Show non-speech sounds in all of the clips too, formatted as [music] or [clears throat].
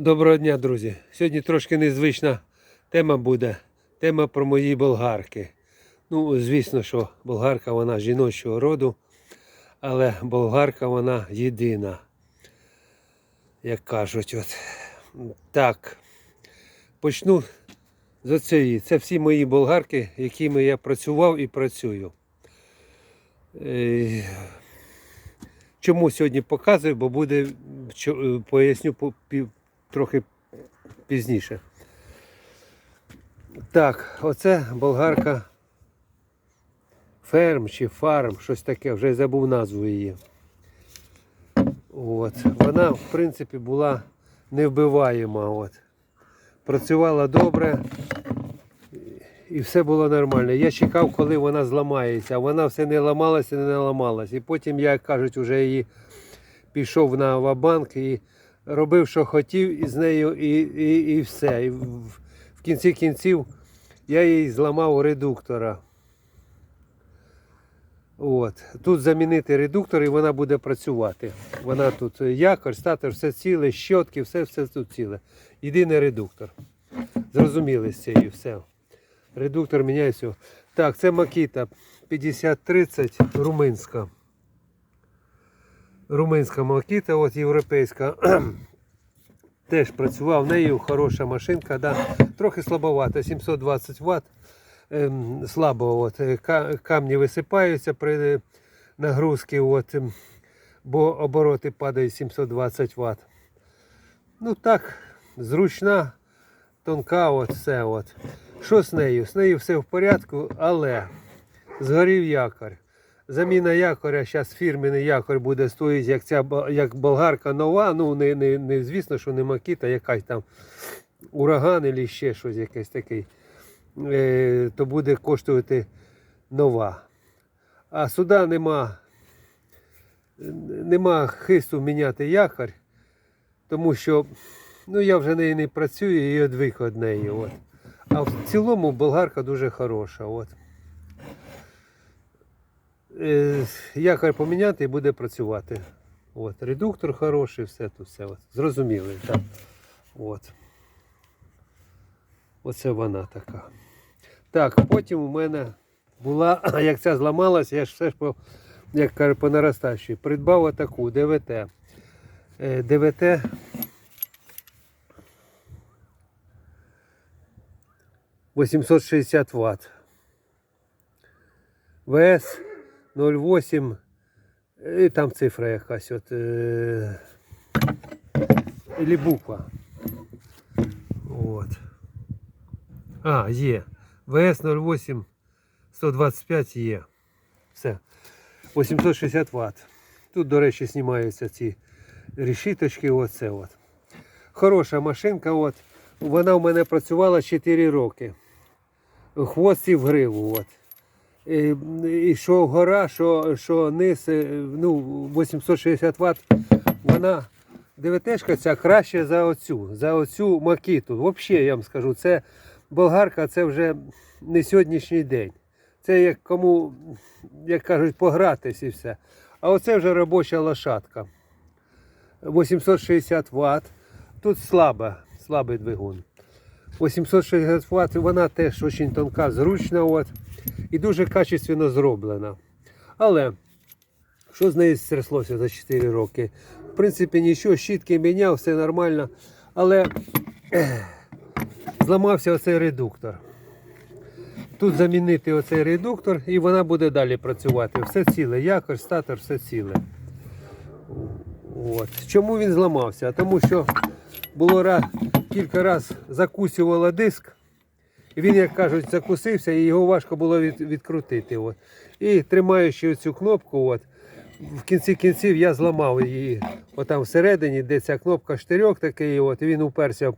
Доброго дня, друзі. Сьогодні трошки незвична тема буде. Тема про мої болгарки. Ну, звісно, що болгарка вона жіночого роду, але болгарка вона єдина. Як кажуть, от. Так. Почну з оцієї. Це всі мої болгарки, якими я працював і працюю. Е, Чому сьогодні показую, бо буде е, поясню трохи пізніше. Так, оце болгарка ферм чи фарм, щось таке, вже забув назву її. От. Вона, в принципі, була невбиваєма. От. Працювала добре і все було нормально. Я чекав, коли вона зламається, а вона все не ламалася, не ламалась. І потім, як кажуть, вже її пішов на вабанк і робив, що хотів із нею, і, і, і все. І в, в кінці кінців я їй зламав редуктора. От. Тут замінити редуктор і вона буде працювати. Вона тут якорь, статор, все ціле, щотки, все, все тут ціле. Єдиний редуктор. Зрозуміли з цією все. Редуктор міняється. Так, це Макіта 5030 румунська. Румунська Макіта, от європейська. [clears throat] Теж працював нею, хороша машинка, да. трохи слабовато, 720 Вт. Ем, слабо, от, е, камні висипаються при нагрузці, от, ем, бо обороти падають 720 Вт. Ну так, зручна, тонка, от все. От. Що з нею? З нею все в порядку, але згорів якорь. Заміна якоря, зараз фірменний якорь буде стоїть, як ця як болгарка нова. Ну, не, не, не звісно, що не макіта, якась там ураган або ще щось якесь таке. Е, то буде коштувати нова. А сюди нема, нема хисту міняти якорь, тому що ну, я вже нею не працюю і відвик від неї. От. А в цілому болгарка дуже хороша. От. Е, Якорь поміняти і буде працювати. От. Редуктор хороший, все тут все. От. Зрозуміли. Так. От. Оце вона така. Так, потім у мене була, [clears throat] як ця зламалася, я ж все ж по, як кажу, по наростаючій. Придбав отаку ДВТ. Е, ДВТ. ...860 Вт. ВС 08. І там цифра якась. От, е... Ілі буква. От. А, є. ВС 08 125 є. Все. 860 Вт. Тут, до речі, знімаються ці решіточки. Оце от. Хороша машинка. От. Вона в мене працювала 4 роки. Хвост і в гриву. От. І, що гора, що, що низ, е, ну, 860 Вт, вона ДВТшка ця краще за оцю, за оцю макіту. Взагалі, я вам скажу, це болгарка це вже не сьогоднішній день. Це як кому, як кажуть, погратись і все. А оце вже робоча лошадка. 860 Вт. Тут слаба, слабий двигун. 860 Вт, вона теж дуже тонка, зручна от, і дуже качественно зроблена. Але що з нею стряслося за 4 роки? В принципі, нічого, щітки міняв, все нормально. Але зламався оцей редуктор. Тут замінити оцей редуктор і вона буде далі працювати. Все ціле, якорь, статор, все ціле. От. Чому він зламався? Тому що було раз, кілька разів закусювало диск. Він, як кажуть, закусився і його важко було від, відкрутити. От. І тримаючи цю кнопку, от, в кінці кінців я зламав її отам всередині, де ця кнопка штирьок такий, от, він уперся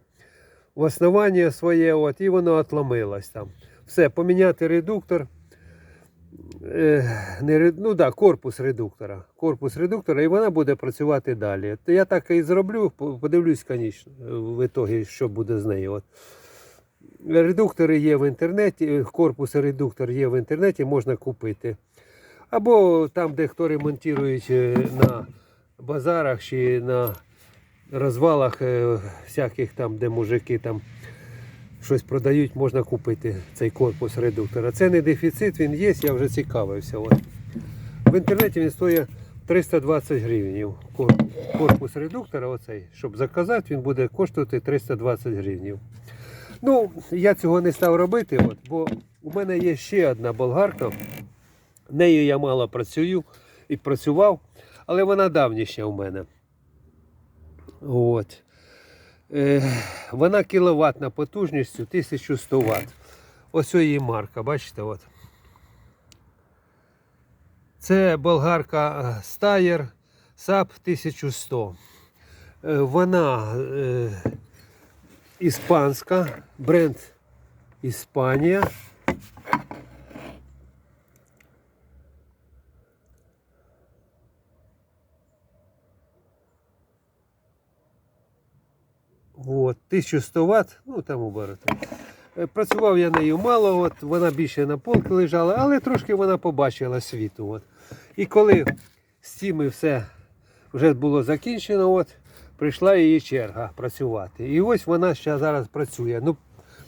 в основання своє, от, і воно отломилось там. Все, поміняти редуктор. Е, не, ну да, корпус редуктора. Корпус редуктора, і вона буде працювати далі. Я так і зроблю, подивлюсь, звісно, в ітогі, що буде з нею. От. Редуктори є в інтернеті, корпус редуктор є в інтернеті, можна купити. Або там, де хто ремонтують е, на базарах чи на розвалах е, всяких там, де мужики там щось продають, можна купити цей корпус редуктора. Це не дефіцит, він є, я вже цікавився. От. В інтернеті він стоїть 320 гривень. Корпус редуктора, оцей, щоб заказати, він буде коштувати 320 гривень. Ну, я цього не став робити, от, бо у мене є ще одна болгарка. Нею я мало працюю і працював, але вона давніша у мене. От. Е, вона кіловатна потужністю 1100 Вт. Ось її марка, бачите? От. Це болгарка Steyr SAP 1100. Е, Вона е, іспанська, бренд Іспанія. От, 1100 Вт, ну там обороти. Е, Працював я нею мало, от, вона більше на полки лежала, але трошки вона побачила світу. От. І коли з цими все вже було закінчено, от, прийшла її черга працювати. І ось вона ще зараз працює. Ну,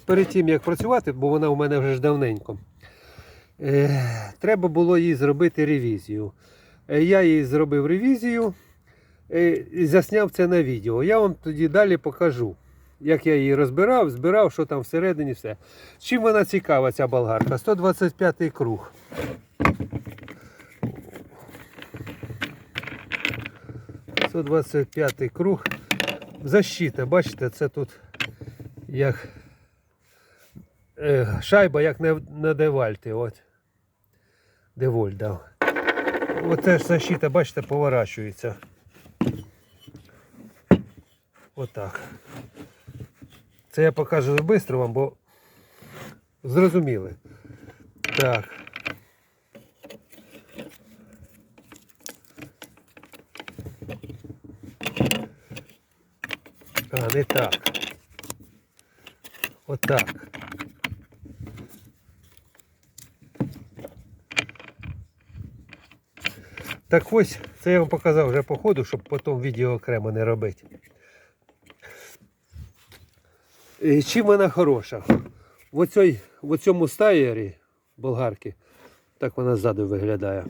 перед тим як працювати, бо вона у мене вже ж давненько, е, треба було їй зробити ревізію. Е, я їй зробив ревізію е, і засняв це на відео. Я вам тоді далі покажу, як я її розбирав, збирав, що там всередині все. Чим вона цікава, ця болгарка? 125 круг. – 125 круг. Защита, бачите, це тут як е, шайба, як на, на девальті. От. Деволь дав. Оце ж защита, бачите, поворачується. Отак. Це я покажу швидко вам, бо зрозуміли. Так. Не так. Отак. Так ось, це я вам показав вже по ходу, щоб потім відео окремо не робити. І чим вона хороша? В, оцій, в цьому стаєрі болгарки, так вона ззаду виглядає.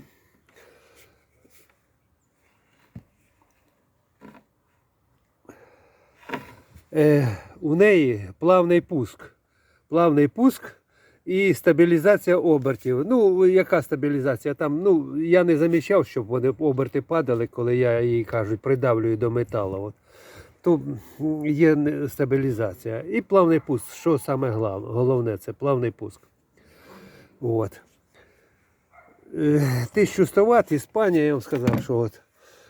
У неї плавний пуск. Плавний пуск і стабілізація обертів. Ну, яка стабілізація? Там, ну, я не замічав, щоб вони оберти падали, коли я її кажуть, придавлюю до металу. От. То є стабілізація. І плавний пуск. Що саме головне, це плавний пуск. От. Е, 1100 Вт, Іспанія, я вам сказав, що от.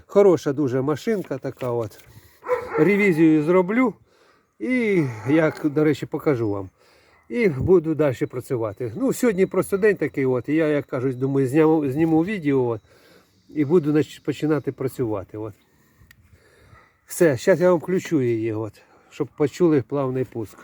Хороша дуже машинка така. от. Ревізію зроблю. І я, до речі, покажу вам. І буду далі працювати. Ну, сьогодні просто день такий, от, і я, як кажуть, думаю, зніму, зніму відео от, і буду починати працювати. От. Все, зараз я вам включу її, от, щоб почули плавний пуск.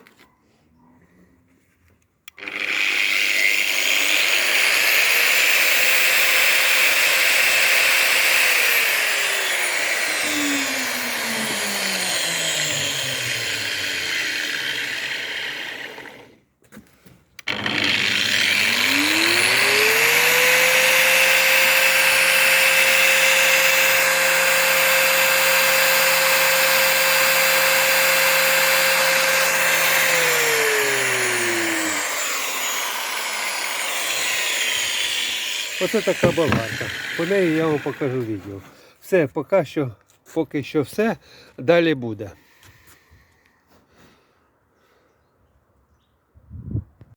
Оце така болгарка. По неї я вам покажу відео. Все, поки що, поки що все. Далі буде.